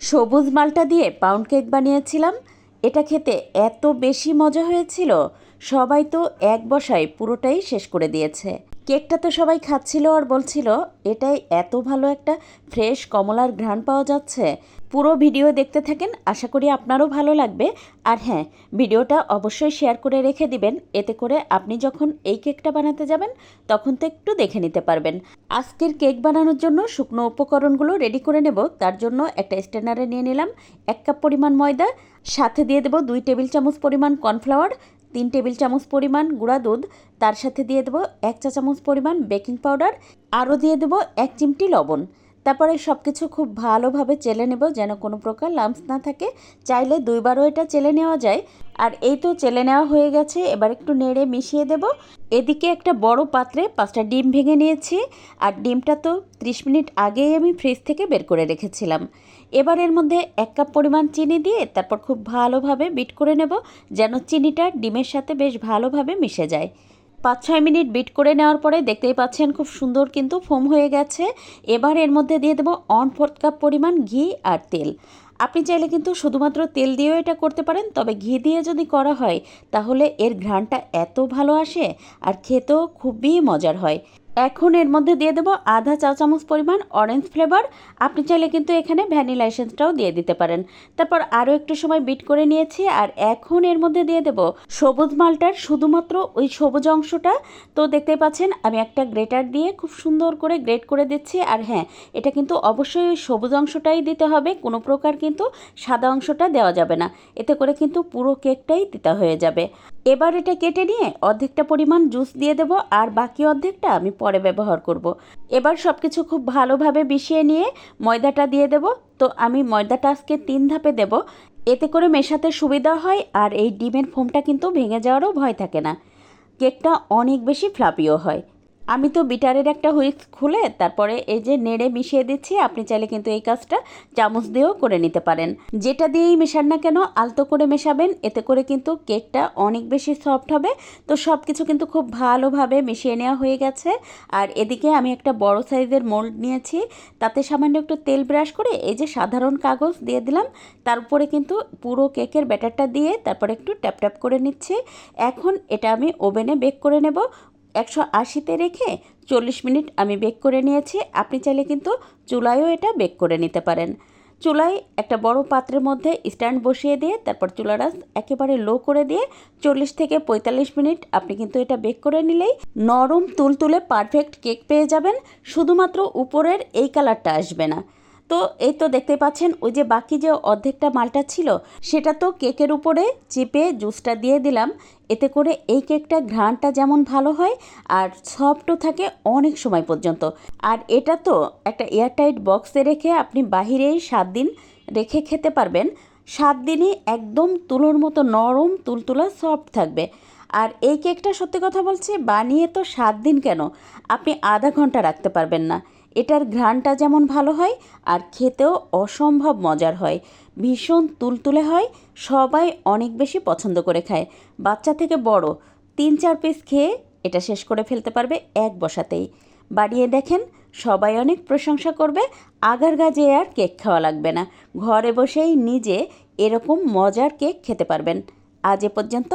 সবুজ মালটা দিয়ে পাউন্ড কেক বানিয়েছিলাম। এটা খেতে এত বেশি মজা হয়েছিল, সবাই তো এক বসায় পুরোটাই শেষ করে দিয়েছে। কেকটা তো সবাই খাচ্ছিল আর বলছিল, এটাই এত ভালো একটা ফ্রেশ কমলার ঘ্রাণ পাওয়া যাচ্ছে। পুরো ভিডিও দেখতে থাকেন, আশা করি আপনারও ভালো লাগবে। আর হ্যাঁ ভিডিওটা অবশ্যই শেয়ার করে রেখে দিবেন, এতে করে আপনি যখন এই কেকটা বানাতে যাবেন, তখন তো একটু দেখে নিতে পারবেন। আজকের কেক বানানোর জন্য শুকনো উপকরণগুলো রেডি করে নেব, তার জন্য একটা স্ট্যান্ডারে নিয়ে নিলাম এক কাপ পরিমাণ ময়দা, সাথে দিয়ে দেবো দুই টেবিল চামচ পরিমাণ কর্নফ্লাওয়ার, তিন টেবিল চামচ পরিমাণ গুঁড়া দুধ, তার সাথে দিয়ে দেবো এক চা চামচ পরিমাণ বেকিং পাউডার, আরও দিয়ে দেবো এক চিমটি লবণ। তারপরে সব কিছু খুব ভালোভাবে চেলে নেব যেন কোনো প্রকার লাম্পস না থাকে। চাইলে দুইবারও এটা চেলে নেওয়া যায়। আর এই তো চেলে নেওয়া হয়ে গেছে, এবার একটু নেড়ে মিশিয়ে দেব। এদিকে একটা বড় পাত্রে পাঁচটা ডিম ভেঙে নিয়েছি। আর ডিমটা তো ত্রিশ মিনিট আগেই আমি ফ্রিজ থেকে বের করে রেখেছিলাম। এবার এর মধ্যে এক কাপ পরিমাণ চিনি দিয়ে তারপর খুব ভালোভাবে বিট করে নেব যেন চিনিটা ডিমের সাথে বেশ ভালোভাবে মিশে যায়। পাঁচ ছয় মিনিট বিট করে নেওয়ার পরে দেখতেই পাচ্ছেন খুব সুন্দর কিন্তু ফোম হয়ে গেছে। এবার এর মধ্যে দিয়ে দেবো অন ফোর্থ কাপ পরিমাণ ঘি আর তেল। আপনি চাইলে কিন্তু শুধুমাত্র তেল দিয়েও এটা করতে পারেন, তবে ঘি দিয়ে যদি করা হয়, তাহলে এর ঘ্রাণটা এত ভালো আসে আর খেতেও খুবই মজার হয়। এখন এর মধ্যে দিয়ে দেবো আধা চা চামচ পরিমাণ অরেঞ্জ ফ্লেভার আপনি চাইলে কিন্তু এখানে ভ্যানিলা এসেন্সটাও দিয়ে দিতে পারেন। তারপর আরও একটু সময় বিট করে নিয়েছি আর এখন এর মধ্যে দিয়ে দেবো সবুজ মালটার শুধুমাত্র ওই সবুজ অংশটা। তো দেখতে পাচ্ছেন, আমি একটা গ্রেটার দিয়ে খুব সুন্দর করে গ্রেট করে দিচ্ছি আর হ্যাঁ এটা কিন্তু অবশ্যই ওই সবুজ অংশটাই দিতে হবে, কোনো প্রকার কিন্তু সাদা অংশটা দেওয়া যাবে না। এতে করে কিন্তু পুরো কেকটাই তিতা হয়ে যাবে। এবার এটা কেটে নিয়ে অর্ধেকটা পরিমাণ জুস দিয়ে দেবো আর বাকি অর্ধেকটা আমি পরে ব্যবহার করব। এবার সব কিছু খুব ভালোভাবে মিশিয়ে নিয়ে ময়দাটা দিয়ে দেব। তো আমি ময়দাটা আজকে তিন ধাপে দেব। এতে করে মেশাতে সুবিধা হয় আর এই ডিমের ফোমটা কিন্তু ভেঙে যাওয়ারও ভয় থাকে না। কেকটা অনেক বেশি ফ্লাপিও হয়। আমি তো বিটারের একটা হুইক্স খুলে তারপরে এই যে নেড়ে মিশিয়ে দিচ্ছি, আপনি চাইলে কিন্তু এই কাজটা চামচ দিয়েও করে নিতে পারেন। যেটা দিয়েই মেশান না কেন, আলতো করে মেশাবেন, এতে করে কিন্তু কেকটা অনেক বেশি সফট হবে। তো সব কিছু কিন্তু খুব ভালোভাবে মিশিয়ে নেওয়া হয়ে গেছে। আর এদিকে আমি একটা বড় সাইজের মোল্ড নিয়েছি, তাতে সামান্য একটু তেল ব্রাশ করে এই যে সাধারণ কাগজ দিয়ে দিলাম। তার উপরে কিন্তু পুরো কেকের ব্যাটারটা দিয়ে তারপরে একটু ট্যাপ ট্যাপ করে নিচ্ছি। এখন এটা আমি ওভেনে বেক করে নেব। একশো আশিতে রেখে চল্লিশ মিনিট আমি বেক করে নিয়েছি। আপনি চাইলে কিন্তু চুলায়ও এটা বেক করে নিতে পারেন। চুলায় একটা বড় পাত্রের মধ্যে স্ট্যান্ড বসিয়ে দিয়ে, তারপর চুলাটা একেবারে লো করে দিয়ে চল্লিশ থেকে পঁয়তাল্লিশ মিনিট আপনি কিন্তু এটা বেক করে নিলেই নরম তুলতুলে পারফেক্ট কেক পেয়ে যাবেন। শুধুমাত্র উপরের এই কালারটা আসবে না। তো এই তো দেখতে পাচ্ছেন, ওই যে বাকি যে অর্ধেকটা মালটা ছিল, সেটা তো কেকের উপরে চেপে জুসটা দিয়ে দিলাম। এতে করে এই কেকটা ঘ্রাণটা যেমন ভালো হয় আর সফটও থাকে অনেক সময় পর্যন্ত। আর এটা তো একটা এয়ারটাইট বক্সে রেখে আপনি বাহিরেই সাত দিন রেখে খেতে পারবেন। সাত দিনই একদম তুলোর মতো নরম, তুলতুলা, সফট থাকবে। আর এই কেকটা সত্যি কথা বলছি, বানিয়ে তো সাত দিন কেন? আপনি আধা ঘণ্টা রাখতে পারবেন না। এটার ঘ্রাণটা যেমন ভালো হয়, আর খেতেও অসম্ভব মজার হয়। ভীষণ তুলতুলে হয়, সবাই অনেক বেশি পছন্দ করে খায়। বাচ্চা থেকে বড়, তিন চার পিস খেয়ে এটা শেষ করে ফেলতে পারবে এক বসাতেই। বাড়িয়ে দেখেন, সবাই অনেক প্রশংসা করবে, আগার গাজে আর কেক খাওয়া লাগবে না। ঘরে বসেই নিজে এরকম মজার কেক খেতে পারবেন। আজ এ পর্যন্ত